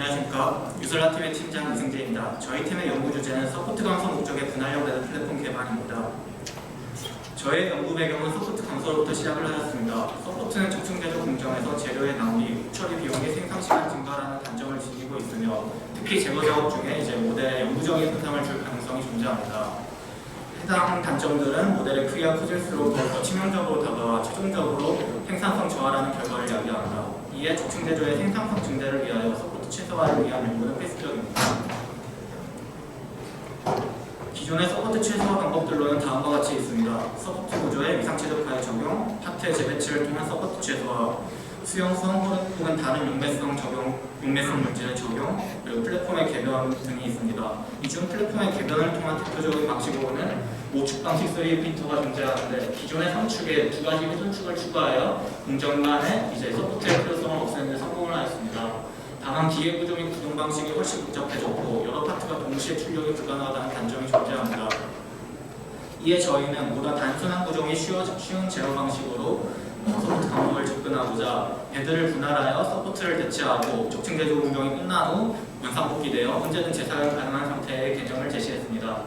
안녕하십니까. 유설라 팀의 팀장 이승재입니다. 저희 팀의 연구 주제는 서포트 감소 목적의 분할형 배드 플랫폼 개발입니다. 저의 연구 배경은 서포트 감소로부터 시작을 하였습니다. 서포트는 적층제조 공정에서 재료의 낭비, 처리 비용 및 생산 시간 증가라는 단점을 지니고 있으며 특히 제거 작업 중에 이제 모델에 영구적인 손상을 줄 가능성이 존재합니다. 해당 단점들은 모델의 크기가 커질수록 더욱더 치명적으로 다가와 최종적으로 생산성 저하라는 결과를 야기합니다. 이에 적층 제조의 생산성 증대를 위하여 최소화를 위한 연구는 필수적입니다. 기존의 서포트 최소화 방법들로는 다음과 같이 있습니다. 서포트 구조의 위상체적화의 적용, 파트의 재배치를 통한 서포트 최소화, 수용성 혹은 다른 용매성 적용, 용매성 물질의 적용, 그리고 플랫폼의 개변 등이 있습니다. 이중 플랫폼의 개변을 통한 대표적인 방식으로는 모축 방식 3D 프린터가 존재하는데 기존의 3축에 두 가지 훼손축을 추가하여 공정 간에 이제 서포트의 필요성을 없애는 데 성공을 하였습니다. 다만 기계 구조 및 구동 방식이 훨씬 복잡해졌고 여러 파트가 동시에 출력이 불가능하다는 단점이 존재합니다. 이에 저희는 보다 단순한 쉬워, 쉬운 제어 방식으로 어, 서포트 감독을 접근하고자 배드를 분할하여 서포트를 대체하고 촉층 제조 공정이 끝난 후 원상복귀되어 언제든 재사용 가능한 상태의 개념을 제시했습니다.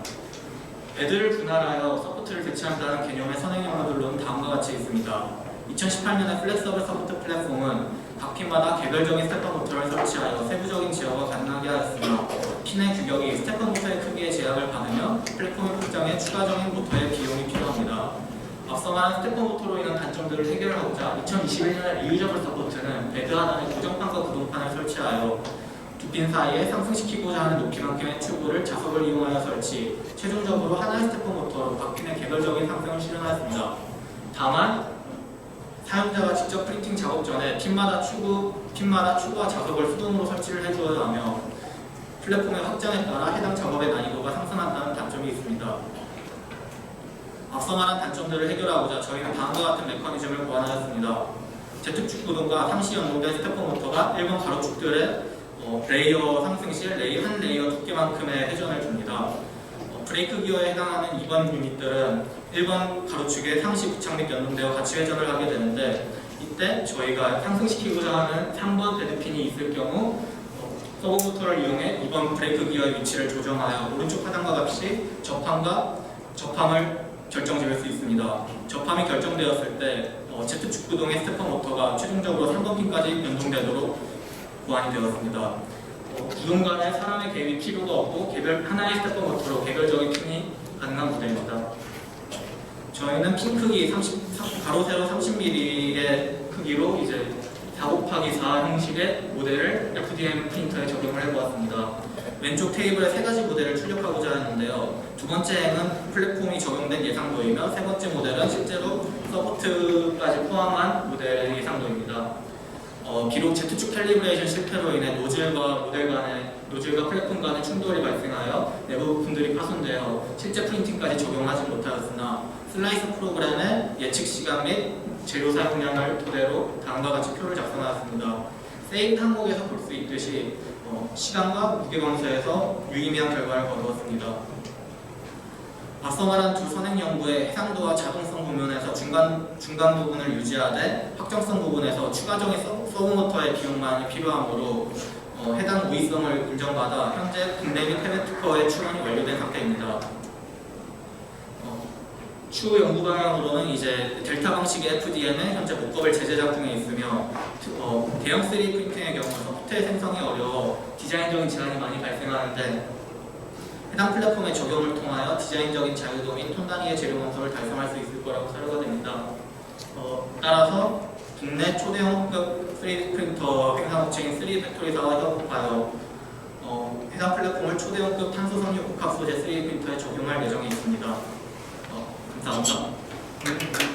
배드를 분할하여 서포트를 대체한다는 개념의 선행 연구들로는 다음과 같이 있습니다. 2018년에 플렉서블 서포트 플랫폼은 각 핀마다 개별적인 스테퍼 모터를 설치하여 세부적인 제어가 가능하게 하였으며 핀의 규격이 스테퍼 모터의 크기에 제약을 받으며 플랫폼의 확장에 추가적인 모터의 비용이 필요합니다. 앞서 말한 스테퍼 모터로 인한 단점들을 해결하고자 2021년에 리유저블 서포트는 베드 하단에 고정판과 구동판을 설치하여 두핀 사이에 상승시키고자 하는 높이만큼의 튜브를 자석을 이용하여 설치, 최종적으로 하나의 스테퍼 모터로 각 핀의 개별적인 상승을 실현하였습니다. 다만 사용자가 직접 프린팅 작업 전에 핀마다 추구, 핀마다 추구와 자석을 수동으로 설치를 해주어야 하며 플랫폼의 확장에 따라 해당 작업의 난이도가 상승한다는 단점이 있습니다. 앞서 말한 단점들을 해결하고자 저희는 다음과 같은 메커니즘을 고안하였습니다. 제트축 구동과 상시 연동된 스테퍼 모터가 1번 가로축들의 어, 레이어 상승 시 레이 한 레이어 두께만큼의 회전을 줍니다. 어, 브레이크 기어에 해당하는 2번 유닛들은 1번 가로축에 상시 부착 및 연동되어 같이 회전을 하게 되는데 이때 저희가 상승시키고자 하는 3번 데드핀이 있을 경우 어, 서브 모터를 이용해 2번 브레이크 기어의 위치를 조정하여 오른쪽 하단과 같이 접함과 접함을 결정 지을 수 있습니다. 접함이 결정되었을 때 어, Z축 구동의 스테퍼 모터가 최종적으로 3번 핀까지 연동되도록 보완이 되었습니다. 간에 사람의 개입이 필요가 없고 개별 하나의 스테퍼 모터로 개별적인 핀이 가능한 모델입니다. 저희는 핀 크기 30, 가로 세로 30mm의 크기로 이제 4 곱하기 4 형식의 모델을 FDM 프린터에 적용을 해보았습니다. 왼쪽 테이블에 세 가지 모델을 출력하고자 하는데요. 두 번째 행은 플랫폼이 적용된 예상도이며 세 번째 모델은 실제로 서포트까지 포함한. 어, 비록 Z축 캘리브레이션 실패로 인해 노즐과 모델 간의 노즐과 플랫폼 간의 충돌이 발생하여 내부 부품들이 파손되어 실제 프린팅까지 적용하지 못하였으나 슬라이스 프로그램의 예측 시간 및 재료 사용량을 토대로 다음과 같이 표를 작성하였습니다. 세입 항목에서 볼 수 있듯이 어, 시간과 무게관수에서 유의미한 결과를 거두었습니다. 앞서 말한 두 선행 연구의 해상도와 자동성 부분에서 중간, 중간 부분을 유지하되 확정성 부분에서 추가적인 서- 서브모터의 비용만이 필요하므로 어, 해당 우위성을 인정받아 현재 국내 및 해외 특허의 출원이 완료된 상태입니다. 어, 추후 연구 방향으로는 이제 델타 방식의 FDM은 현재 목법을 재제작 중에 있으며 트- 어, 대형 3D 프린팅의 경우 소프트웨어 생성이 어려워 디자인적인 제한이 많이 발생하는데 해당 플랫폼의 적용을 통하여 디자인적인 자유도 및 톤 단위의 재료 감소를 달성할 수 있을 거라고 사료가 됩니다. 어, 따라서 국내 초대형급 3D 프린터 생산업체인 3D 팩토리사와 협업하여 어, 해당 플랫폼을 초대형급 탄소섬유 복합 소재 3D 프린터에 적용할 예정에 있습니다. 어, 감사합니다.